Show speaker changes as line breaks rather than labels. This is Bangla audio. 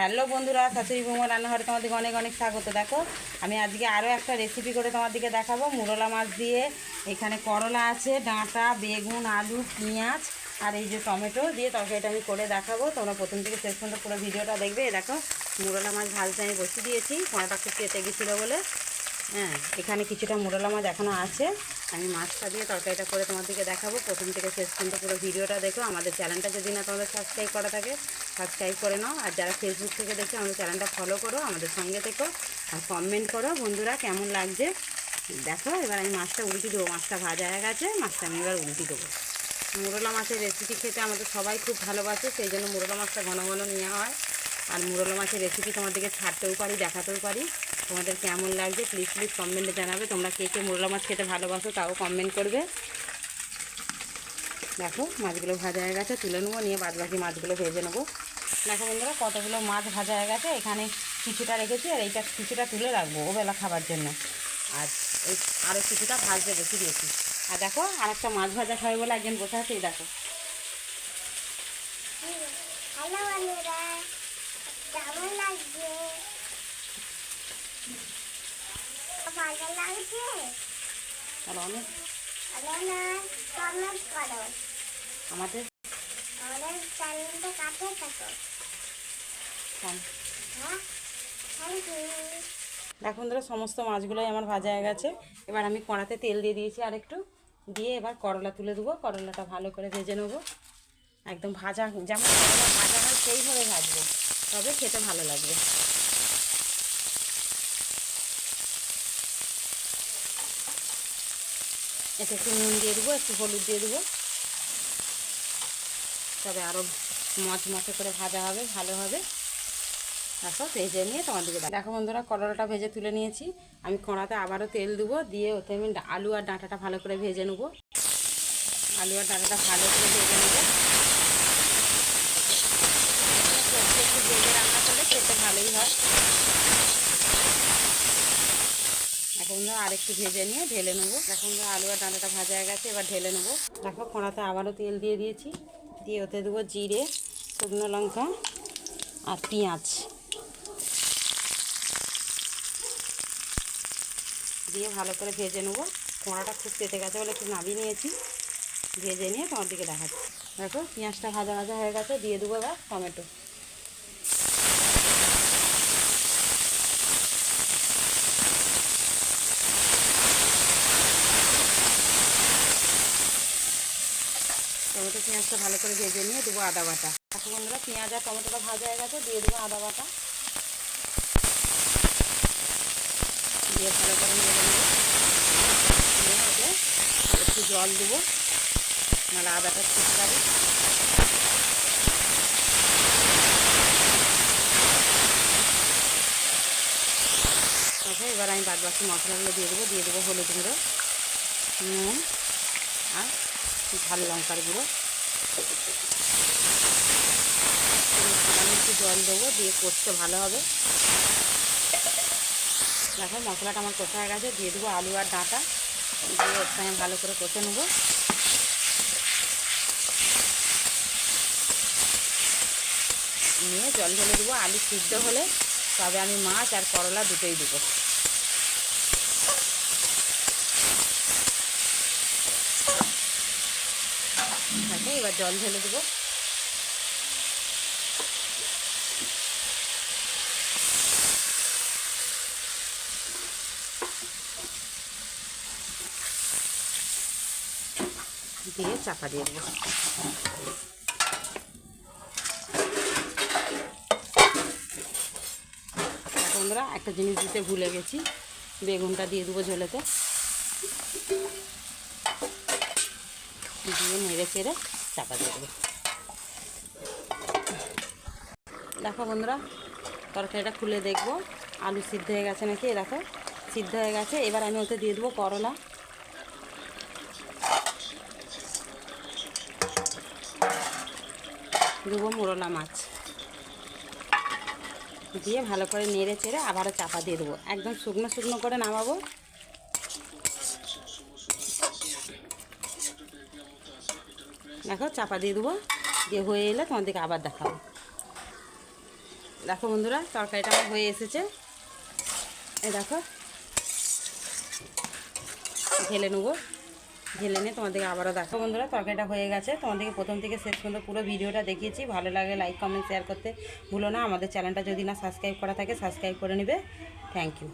হ্যালো বন্ধুরা, শাশুড়ি বৌমা রান্নাঘরে তোমাদেরকে অনেক অনেক স্বাগত। দেখো, আমি আজকে আরও একটা রেসিপি করে তোমাদেরকে দেখাবো। মুরলা মাছ দিয়ে এখানে করলা আছে, ডাঁটা, বেগুন, আলু, পেঁয়াজ আর এই যে টমেটো দিয়ে তরকারিটা আমি করে দেখাবো। তোমরা প্রথম থেকে শেষ পর্যন্ত পুরো ভিডিওটা দেখবে। দেখো, মুরলা মাছ ভাজতে আমি বসিয়ে দিয়েছি। কড়াটা খুব কেটে গেছিল বলে হ্যাঁ এখানে কিছুটা মুরলা মাছ এখনও আছে। আমি মাছটা দিয়ে তরকারিটা করে তোমাদেরকে দেখাবো। প্রথম থেকে শেষ পর্যন্ত পুরো ভিডিওটা দেখো। আমাদের চ্যানেলটা যদি না তোমাদের সাবস্ক্রাইব করা থাকে সাবস্ক্রাইব করে নাও। আর যারা ফেসবুক থেকে দেখছ, আমাদের চ্যানেলটা ফলো করো, আমাদের সঙ্গে থেকো আর কমেন্ট করো। বন্ধুরা, কেমন লাগছে? দেখো, এবার আমি মাছটা উল্টি দেবো। মাছটা ভাজা হয়ে গেছে। মাছটা আমি এবার উল্টি দেবো। মুরলা মাছের রেসিপি খেতে আমাদের সবাই খুব ভালোবাসে, সেই জন্য মুরলা মাছটা ঘন ঘন নেওয়া হয়। আর মুরলা মাছের রেসিপি তোমাদেরকে ছাড়তেও পারি, দেখাতেও পারি। তোমাদের কেমন লাগছে প্লিজ প্লিজ কমেন্টে জানাবে। তোমরা কে কে মুরলা মাছ খেতে ভালোবাসো তাও কমেন্ট করবে। দেখো, মাছগুলো ভাজা হয়ে গেছে, তুলে নেব, নিয়ে বাদ বাকি মাছগুলো ভেজে নেব। দেখো বন্ধুরা, কতগুলো মাছ ভাজা হয়ে গেছে, এখানে কিছুটা রেখেছি, আর এইটা কিছুটা তুলে রাখব ওবেলা খাবার জন্য। আর এই আরও কিছুটা ভাজতে বেশি দিয়েছি। আর দেখো আর একটা মাছ ভাজা খাবে বলে একজন বসে আছে, এই দেখো।
বন্ধুরা, কেমন লাগছে? লাগছে?
তাহলে অনেক।
কমেন্ট করো।
আমাদের
আমাদের চ্যানেলটা কাছে থাকো। হ্যাঁ। থ্যাংক ইউ
দেখো বন্ধুরা সমস্ত মাছগুলোই আমার ভাজা হয়ে গেছে। এবার আমি কড়াতে তেল দিয়ে দিয়েছি আর একটু। দিয়ে এবার করলা তুলে দেবো। করলাটা ভালো করে ভেজে নেব। একদম ভাজা যেমন ভাজা হয় সেইভাবে ভাজবো। তবে খেতে ভালো লাগবে। এতে একটু নুন দিয়ে দেবো, একটু হলুদ দিয়ে দেবো। তবে আরও মচ মচে করে ভাজা হবে, ভালো হবে। দেখো ভেজে নিয়ে তোমাদেরকে দেখাবো। দেখো বন্ধুরা, করলাটা ভেজে তুলে নিয়েছি। আমি কড়াতে আবারও তেল দেবো, দিয়ে ওতে আমি আলু আর ডাঁটাটা ভালো করে ভেজে নেব। আলু আর ডাঁটাটা ভালো করে ভেজে নেব। একটু ভেজে রান্না করলে খেতে ভালোই হয়। ধরো আরেকটু ভেজে নিয়ে ঢেলে নেব। এখন ধরো আলু আর ডাঁটাটা ভাজা হয়ে গেছে, এবার ঢেলে নেব। দেখো, কড়াতে আবারও তেল দিয়ে দিয়েছি। দিয়ে ওতে দেবো জিরে, শুকনো লঙ্কা আর পেঁয়াজ। দিয়ে ভালো করে ভেজে নেব। কোঁড়াটা খুব পেতে গেছে বলে একটু নামিয়ে নিয়েছি। ভেজে নিয়ে তোমার দিকে দেখাচ্ছি। দেখো, পেঁয়াজটা ভাজা ভাজা হয়ে গেছে, দিয়ে দেবো এবার টমেটো টমেটো পেঁয়াজটা ভালো করে ভেজে নিয়ে দেবো আদা বাটা। দেখো বন্ধুরা, পেঁয়াজ আর টমেটোটা ভাজা হয়ে গেছে, দিয়ে দেবো আদা বাটা। দিয়ে ভালো করে নিয়ে একটু জল দেবো, নাহলে আদাটা ছিটকাবে আচ্ছা এবার আমি বাদ বাকি মশলাগুলো দিয়ে দেবো দিয়ে দেবো হলুদ গুঁড়ো, নুন আর ঝাল লঙ্কার গুঁড়ো। আমি একটু জল দেবো, দিয়ে করতে ভালো হবে। দেখো, মশলাটা আমার কষা হয়ে গেছে, দিয়ে দেবো আলু আর ডাঁটা। দিয়ে ওর সঙ্গে ভালো করে কষে নেব। নিয়ে জল ঢেলে দেবো, আলু সিদ্ধ হলে তবে আমি মাছ আর করলা দুটোই দেবো দেখো এবার জল ঢেলে দেবো। দিয়ে চাপা দিয়ে দেবো। বন্ধুরা, একটা জিনিস দিতে ভুলে গেছি। বেগুনটা দিয়ে দেবো ঝোলেতে। দিয়ে নেড়ে চেড়ে চাপা দিয়ে দেবো। দেখো বন্ধুরা, তরকারিটা খুলে দেখব। আলু সিদ্ধ হয়ে গেছে নাকি? দেখো, সিদ্ধ হয়ে গেছে। এবার আমি ওতে দিয়ে দেবো করলা। দেবো মোরলা মাছ। দিয়ে ভালো করে নেড়ে চেড়ে আবারও চাপা দিয়ে দেবো। একদম শুকনো শুকনো করে নামাবো। দেখো, চাপা দিয়ে দেবো। দিয়ে হয়ে এলে তোমাদেরকে আবার দেখাবো। দেখো বন্ধুরা, তরকারিটা আমার হয়ে এসেছে। এ দেখো, ঢেলে নেব। ঢেলে নিয়ে তোমাদেরকে আবারও দেখো বন্ধুরা, তরকারিটা হয়ে গেছে। তোমাদেরকে প্রথম থেকে শেষ পর্যন্ত পুরো ভিডিওটা দেখিয়েছি। ভালো লাগে লাইক, কমেন্ট শেয়ার করতে ভুলো না। আমাদের চ্যানেলটা যদি না সাবস্ক্রাইব করা থাকে, সাবস্ক্রাইব করে নেবে। Thank you